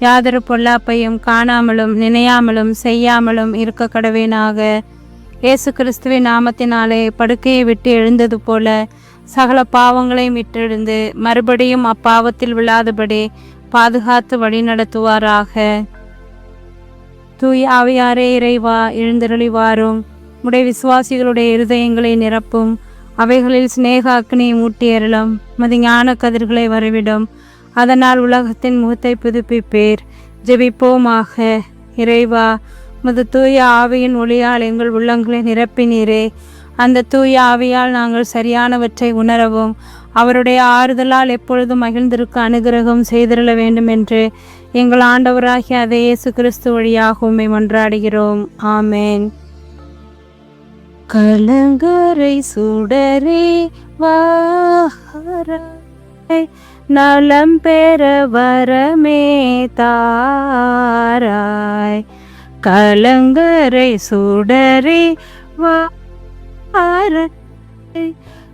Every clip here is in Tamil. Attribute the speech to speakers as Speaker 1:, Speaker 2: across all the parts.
Speaker 1: யாதொரு பொல்லாப்பையும் காணாமலும் நினையாமலும் செய்யாமலும் இருக்க கடவேனாக. இயேசு கிறிஸ்துவின் நாமத்தினாலே படுக்கையை விட்டு எழுந்தது போல சகல பாவங்களையும் விட்டெழுந்து மறுபடியும் அப்பாவத்தில் விழாதபடி பாதுகாத்து வழி நடத்துவாராக. தூய் ஆவியாரே இறைவா எழுந்தருளிவாரும். உடைய விசுவாசிகளுடைய இருதயங்களை நிரப்பும். அவைகளில் சிநேக அக்னியை மூட்டி அருளும் ஞான கதிர்களை வரவிடும். அதனால் உலகத்தின் முகத்தை புதுப்பிப்பேர். ஜெபிப்போமாக இறைவா. முது தூய ஆவியின் ஒளியால் எங்கள் உள்ளங்களை நிரப்பினீரே. அந்த தூய ஆவியால் நாங்கள் சரியானவற்றை உணரவும் அவருடைய ஆறுதலால் எப்பொழுதும் மகிழ்ந்திருக்க அனுகிரகம் செய்திருள வேண்டும் என்று எங்கள் ஆண்டவராகிய அதே இயேசு கிறிஸ்து வழியாக உம்மை மன்றாடுகிறோம். ஆமேன். கலங்கரை சுடரே வாராய் நலம் பெற வரமே தாராய். கலங்கரை சுடரே வார.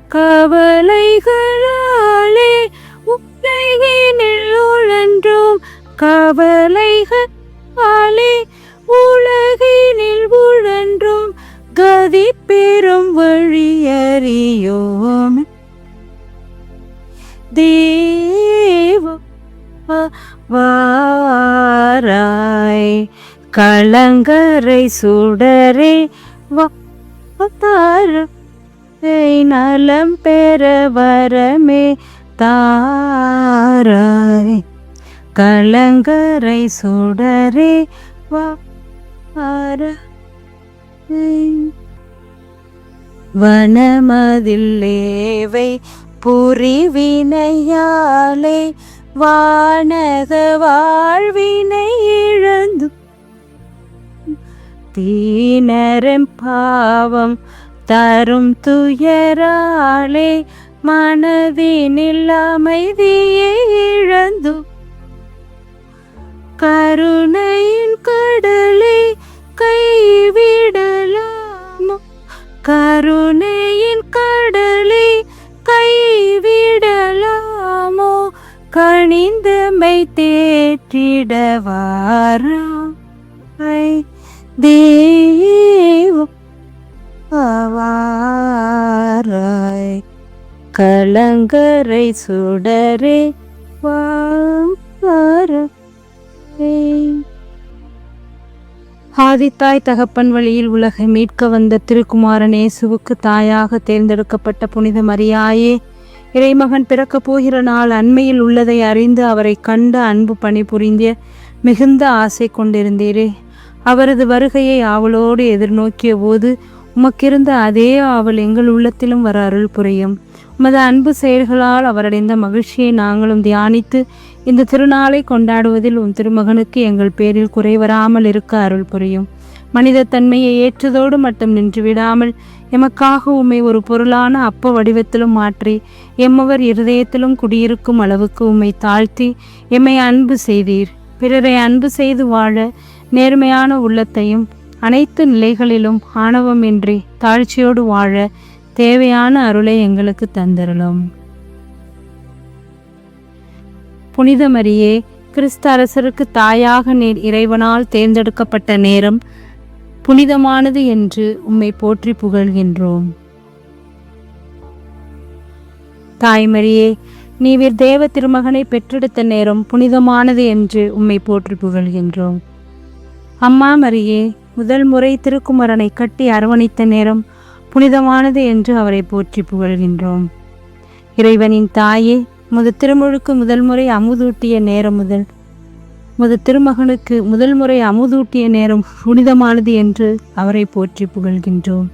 Speaker 1: கவலைகளாலே உலகினில் உழன்றும் கவலைகளாலே உலகினில் உழன்றும் கதி பெறும் வழியறியோமே தேவ வாராய் களங்கரை சுடரே வார நலம் பெற வரமே தாராய் களங்கரை சுடரே வார வனமதில்லேவை புரிவினையாலே வானக வாழ்வினை இழந்து தீனரம் பாவம் தரும் துயராலே மனதினில் அமைதியை இழந்து கருணையின் கடலை கைவிடலாமோ? கருணையின் கடலை கைவிடலாமோ? கணிந்தமை தேற்றிடவாராய் தேவம் தேவாராய் கலங்கரை சுடரே வார ஆதித்தாய் தகப்பன் வழியில் உலகை மீட்க வந்த திருக்குமாரன் இயேசுவுக்கு தாயாக தேர்ந்தெடுக்கப்பட்ட புனித மரியாயே இறைமகன் பிறக்கப் போகிற நாள் அண்மையில் உள்ளதை அறிந்து அவரை கண்டு அன்பு பணிபுரிந்த மிகுந்த ஆசை கொண்டிருந்தீரே. அவரது வருகையை ஆவலோடு எதிர்நோக்கிய போது உமக்கிருந்த அதே ஆவல் எங்கள் உள்ளத்திலும் வர அருள் புரியும். உமது அன்பு செயல்களால் அவரடைந்த மகிழ்ச்சியை நாங்களும் தியானித்து இந்த திருநாளை கொண்டாடுவதில் உன் திருமகனுக்கு எங்கள் பேரில் குறைவராமல் இருக்க அருள் புரியும். மனித தன்மையை ஏற்றதோடு மட்டும் நின்று விடாமல் எமக்காக உம்மை ஒரு பொருளான அப்ப வடிவத்திலும் மாற்றி எம்மவர் இருதயத்திலும் குடியிருக்கும் அளவுக்கு உம்மை தாழ்த்தி எம்மை அன்பு செய்தீர். பிறரை அன்பு செய்து வாழ நேர்மையான உள்ளத்தையும் அனைத்து நிலைகளிலும் ஆணவமின்றி தாழ்ச்சியோடு வாழ தேவையான அருளை எங்களுக்கு தந்தருளும். புனிதமரியே கிறிஸ்த அரசருக்கு தாயாக நீர் இறைவனால் தேர்ந்தெடுக்கப்பட்ட நேரம் புனிதமானது என்று உம்மை போற்றி புகழ்கின்றோம். தாய்மரியே நீவிர் தேவ திருமகனை பெற்றெடுத்த நேரம் புனிதமானது என்று உம்மை போற்றி புகழ்கின்றோம். அம்மா மரியே முதல் முறை திருக்குமரனை கட்டி அரவணைத்த நேரம் புனிதமானது என்று அவரை போற்றி புகழ்கின்றோம். இறைவனின் தாயே முது திருமுழுக்கு முதல் முறை அமுதூட்டிய நேரம் முதல் முது திருமகனுக்கு முதல் முறை அமுதூட்டிய நேரம் புனிதமானது என்று அவரை போற்றி புகழ்கின்றோம்.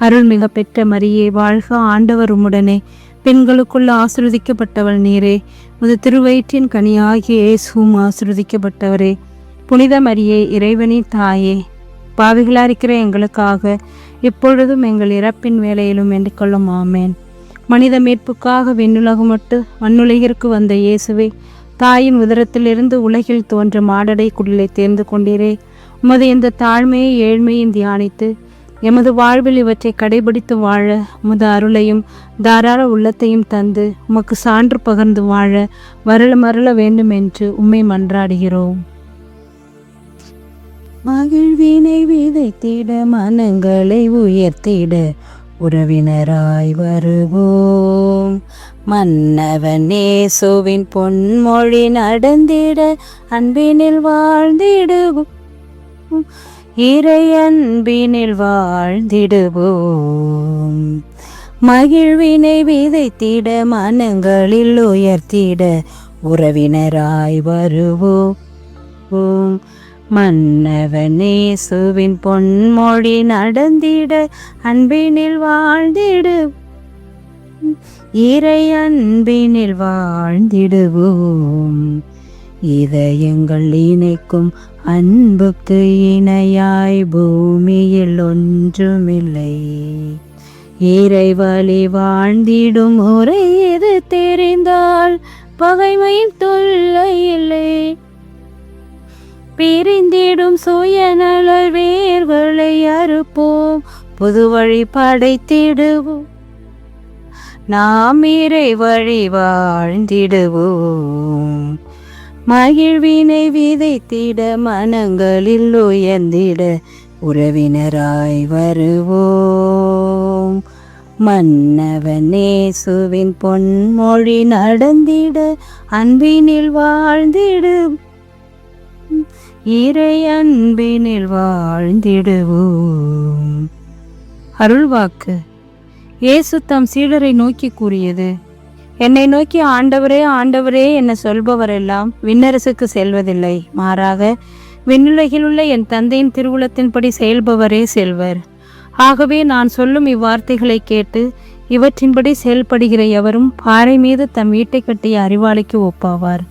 Speaker 1: அருள்மிக பெற்ற மரியே வாழ்க ஆண்டவர் உம்முடனே. பெண்களுக்குள்ள ஆசிர்வதிக்கப்பட்டவள் நீரே. முது திருவயிற்றின் கனியாகிய ஏசுவும் ஆசிர்வதிக்கப்பட்டவரே. புனித மரியே இறைவனின் தாயே. பாவிகளா இருக்கிற எங்களுக்காக இப்பொழுதும் எங்கள் இறப்பின் வேலையிலும் என்று கொள்ளும் ஆமேன். மனித மீட்புக்காக விண்ணுலகம் மட்டு மண்ணுலகிற்கு வந்த இயேசுவை தாயின் உதரத்திலிருந்து உலகில் தோன்ற மாடடை குடிலை தேர்ந்து கொண்டீரே. உமது இந்த தாழ்மையை ஏழ்மையும் தியானித்து எமது வாழ்வில் இவற்றை கடைபிடித்து வாழ உமது அருளையும் தாராள உள்ளத்தையும் தந்து உமக்கு சான்று பகர்ந்து வாழ வருள மருள வேண்டும் என்று உம்மை மன்றாடுகிறோம். மகிழ்வினை விதைத்திட மனங்களை உயர்த்திட உறவினராய் வருவோம். மன்னவன் நேசுவின் பொன்மொழி நடந்திட அன்பினில் வாழ்ந்திடுவோம். இறையன்பினில் வாழ்ந்திடுவோம். மகிழ்வினை விதைத்திட மனங்களில் உயர்த்திட உறவினராய் வருவோம். மன்னவனே சுவின் பொன்மொழி நடந்திட அன்பினில் வாழ்ந்திடு. இறை அன்பினில் வாழ்ந்திடுவோம். இதயங்கள் இணைக்கும் அன்புக்கு இணையாய் பூமியில் ஒன்றுமில்லை. இறை வழி வாழ்ந்திடும் முறை எது தெரிந்தால் பகைமையின் தொல்லை இல்லை. பிரிந்திடும் சுயநலர் வேர்களை அறுப்போம். புது வழி படைத்திடுவோம். நாம் இறை வழி வாழ்ந்திடுவோம். மகிழ்வினை விதைத்திட மனங்களில் உயர்ந்திட உறவினராய் வருவோம். மன்னவன் நேசுவின் பொன்மொழி நடந்திட அன்பினில் வாழ்ந்திடும் இறை அன்பினில் வாழ்ந்திடுவோம். அருள்வாக்கு. இயேசு தம் சீடரை நோக்கி கூறியது என்னை நோக்கி ஆண்டவரே ஆண்டவரே என சொல்பவரெல்லாம் விண்ணரசுக்கு செல்வதில்லை. மாறாக விண்ணுலகில் உள்ள என் தந்தையின் திருவுளத்தின்படி செயல்பவரே செல்வர். ஆகவே நான் சொல்லும் இவ்வார்த்தைகளை கேட்டு இவற்றின்படி செயல்படுகிற எவரும் பாறை மீது தம் வீட்டை கட்டிய அறிவாளிக்கு ஒப்பாவார்.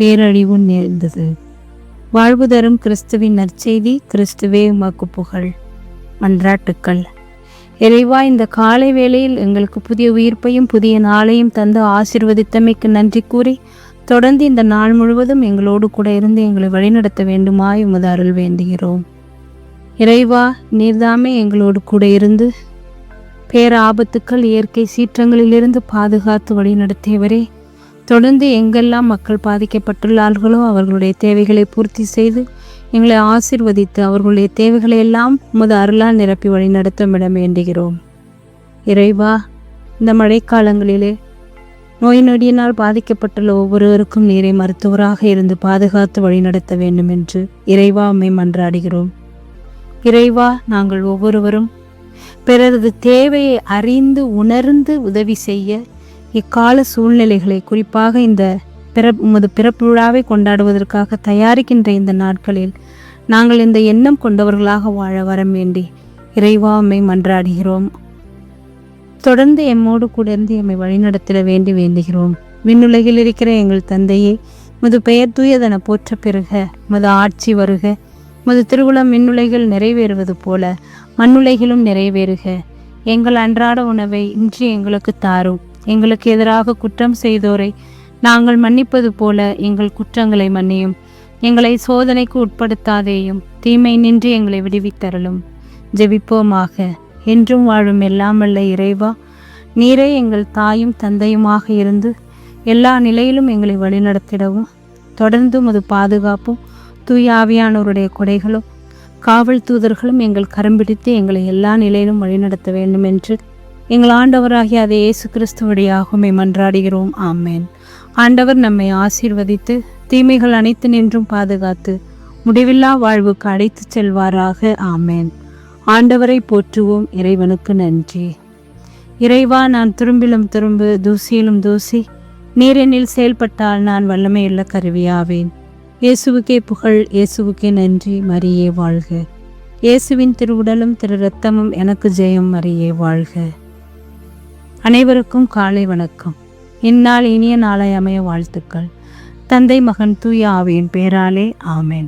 Speaker 1: பேரழிவு நேர்ந்தது. வாழ்வு தரும் கிறிஸ்துவின் நற்செய்தி கிறிஸ்துவே உமக்கு புகழ். மன்றாட்டுக்கள். இறைவா இந்த காலை வேளையில் எங்களுக்கு புதிய உயிர்ப்பையும் புதிய நாளையும் தந்து ஆசிர்வதித்தமைக்கு நன்றி கூறி தொடர்ந்து இந்த நாள் முழுவதும் எங்களோடு கூட இருந்து எங்களை வழிநடத்த வேண்டுமாய் உமது அருள் வேண்டுகிறோம். இறைவா நீர்தாமே எங்களோடு கூட இருந்து பேர ஆபத்துக்கள் இயற்கை சீற்றங்களிலிருந்து பாதுகாத்து வழிநடத்தியவரே தொடர்ந்து எங்கெல்லாம் மக்கள் பாதிக்கப்பட்டுள்ளார்களோ அவர்களுடைய தேவைகளை பூர்த்தி செய்து எங்களை ஆசிர்வதித்து அவர்களுடைய தேவைகளை எல்லாம் உமது அருளால் நிரப்பி வழிநடத்தும் இடம் வேண்டுகிறோம். இறைவா இந்த மழைக்காலங்களிலே நோய் நொடியினால் பாதிக்கப்பட்டுள்ள ஒவ்வொருவருக்கும் நீரை மருத்துவராக இருந்து பாதுகாத்து வழிநடத்த வேண்டும் என்று இறைவா உம்மை மன்றாடுகிறோம். இறைவா நாங்கள் ஒவ்வொருவரும் பிறரது தேவையை அறிந்து உணர்ந்து உதவி செய்ய இக்கால சூழ்நிலைகளை குறிப்பாக இந்த பிற உமது பிறப்பு விழாவை கொண்டாடுவதற்காக தயாரிக்கின்ற இந்த நாட்களில் நாங்கள் இந்த எண்ணம் கொண்டவர்களாக வாழ வரம் வேண்டி இறைவாமை மன்றாடுகிறோம். தொடர்ந்து எம்மோடு கூட இருந்து எம்மை வழிநடத்திட வேண்டி வேண்டுகிறோம். விண்ணுலகில் இருக்கிற எங்கள் தந்தையே முது பெயர் தூயதன போற்ற பெறுக மது ஆட்சி வருக. முது திருவுளம் விண்ணுலகில் நிறைவேறுவது போல மண்ணுலகிலும் நிறைவேறுக. எங்கள் அன்றாட உணவை இன்று எங்களுக்கு தாரும். எங்களுக்கு எதிராக குற்றம் செய்தோரை நாங்கள் மன்னிப்பது போல எங்கள் குற்றங்களை மன்னியும். எங்களை சோதனைக்கு உட்படுத்தாதேயும் தீமை நின்று எங்களை விடுவித்தரலும் ஜெபிப்போமாக. என்றும் வாழும் எல்லாம் இறைவா நீரே எங்கள் தாயும் தந்தையுமாக இருந்து எல்லா நிலையிலும் எங்களை வழிநடத்திடவும் தொடர்ந்தும் அது பாதுகாப்பும் தூயாவியானோருடைய கொடைகளும் காவல் தூதர்களும் எங்கள் கரம்பிடித்து எங்களை எல்லா நிலையிலும் வழிநடத்த வேண்டும் என்று எங்கள் ஆண்டவராகிய அதே இயேசு கிறிஸ்துவடியாகவுமே மன்றாடுகிறோம். ஆமேன். ஆண்டவர் நம்மை ஆசீர்வதித்து தீமைகள் அனைத்து நின்றும் பாதுகாத்து முடிவில்லா வாழ்வுக்கு அழைத்துச் செல்வாராக. ஆமேன். ஆண்டவரை போற்றுவோம். இறைவனுக்கு நன்றி. இறைவா நான் திரும்பிலும் திரும்பு தூசியிலும் தூசி நீரெனில் செயல்பட்டால் நான் வல்லமையுள்ள கருவியாவேன். இயேசுவுக்கே புகழ் இயேசுவுக்கே நன்றி மரியே வாழ்க. இயேசுவின் திருவுடலும் திரு ரத்தமும் எனக்கு ஜெயம் மரியே வாழ்க. அனைவருக்கும் காலை வணக்கம். இந்நாள் இனிய நாளை அமைய வாழ்த்துக்கள். தந்தை மகன் தூய ஆவியின் பேராலே ஆமேன்.